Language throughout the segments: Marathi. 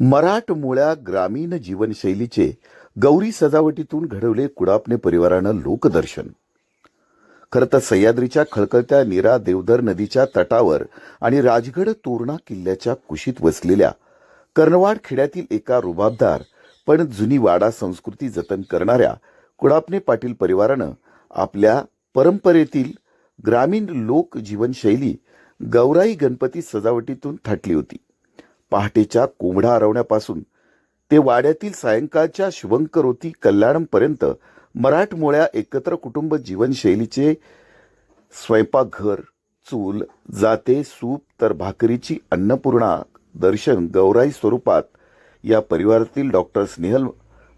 मराठमोळ्या ग्रामीण जीवनशैलीचे गौरी सजावटीतून घडवले कुडापणे परिवारानं लोकदर्शन. खरं तर सह्याद्रीच्या खळखळत्या नीरा देवधर नदीच्या तटावर आणि राजगड तोरणा किल्ल्याच्या कुशीत वसलेल्या कर्णवाड खेड्यातील एका रुबाबदार पण जुनी वाडा संस्कृती जतन करणाऱ्या कुडापणे पाटील परिवारानं आपल्या परंपरेतील ग्रामीण लोक जीवनशैली गौराई गणपती सजावटीतून थाटली होती. पहाटेच्या कोंबडा आरवण्यापासून ते वाड्यातील सायंकाळच्या शुभंकरोती कल्याणपर्यंत मराठमोळ्या एकत्र कुटुंब जीवनशैलीचे स्वयंपाकघर चूल जाते सूप तर भाकरीची अन्नपूर्णा दर्शन गौराई स्वरूपात या परिवारातील डॉक्टर स्नेहल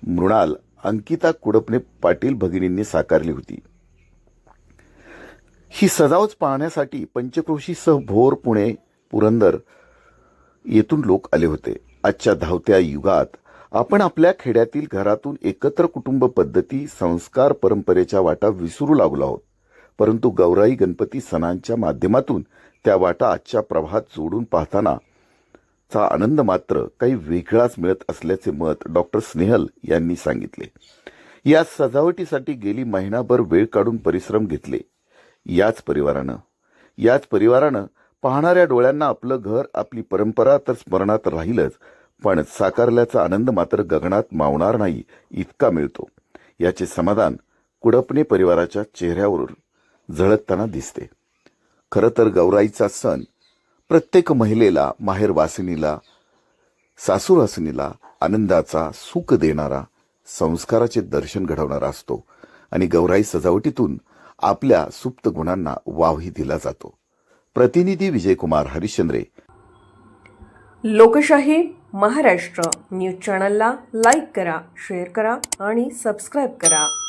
मृणाल अंकिता कुडपणे पाटील भगिनींनी साकारली होती. ही सजावच पाहण्यासाठी पंचक्रोशीसह भोर पुणे पुरंदर येथून लोक आले होते. आजच्या धावत्या युगात आपण आपल्या खेड्यातील घरातून एकत्र कुटुंब पद्धती संस्कार परंपरेच्या वाटा विसरू लागलो आहोत. परंतु गौराई गणपती सणांच्या माध्यमातून त्या वाटा आजच्या प्रवाहात जोडून पाहताना चा आनंद मात्र काही वेगळाच मिळत असल्याचे मत डॉक्टर स्नेहल यांनी सांगितले. या सजावटीसाठी गेली महिनाभर वेळ काढून परिश्रम घेतले. याच परिवारानं याच परिवारानं पाहणाऱ्या डोळ्यांना आपलं घर आपली परंपरा तर स्मरणात राहीलच पण साकारल्याचा आनंद मात्र गगनात मावणार नाही इतका मिळतो. याचे समाधान कुडपणे परिवाराच्या चेहऱ्यावरून झळकताना दिसते. खरं तर गौराईचा सण प्रत्येक महिलेला माहेर वासिनीला आनंदाचा सुख देणारा संस्काराचे दर्शन घडवणारा असतो आणि गौराई सजावटीतून आपल्या सुप्त गुणांना वावही दिला जातो. प्रतिनिधी विजयकुमार हरिश्चंद्रे. लोकशाही महाराष्ट्र. न्यूज चॅनलला लाईक करा शेअर करा आणि सबस्क्राईब करा.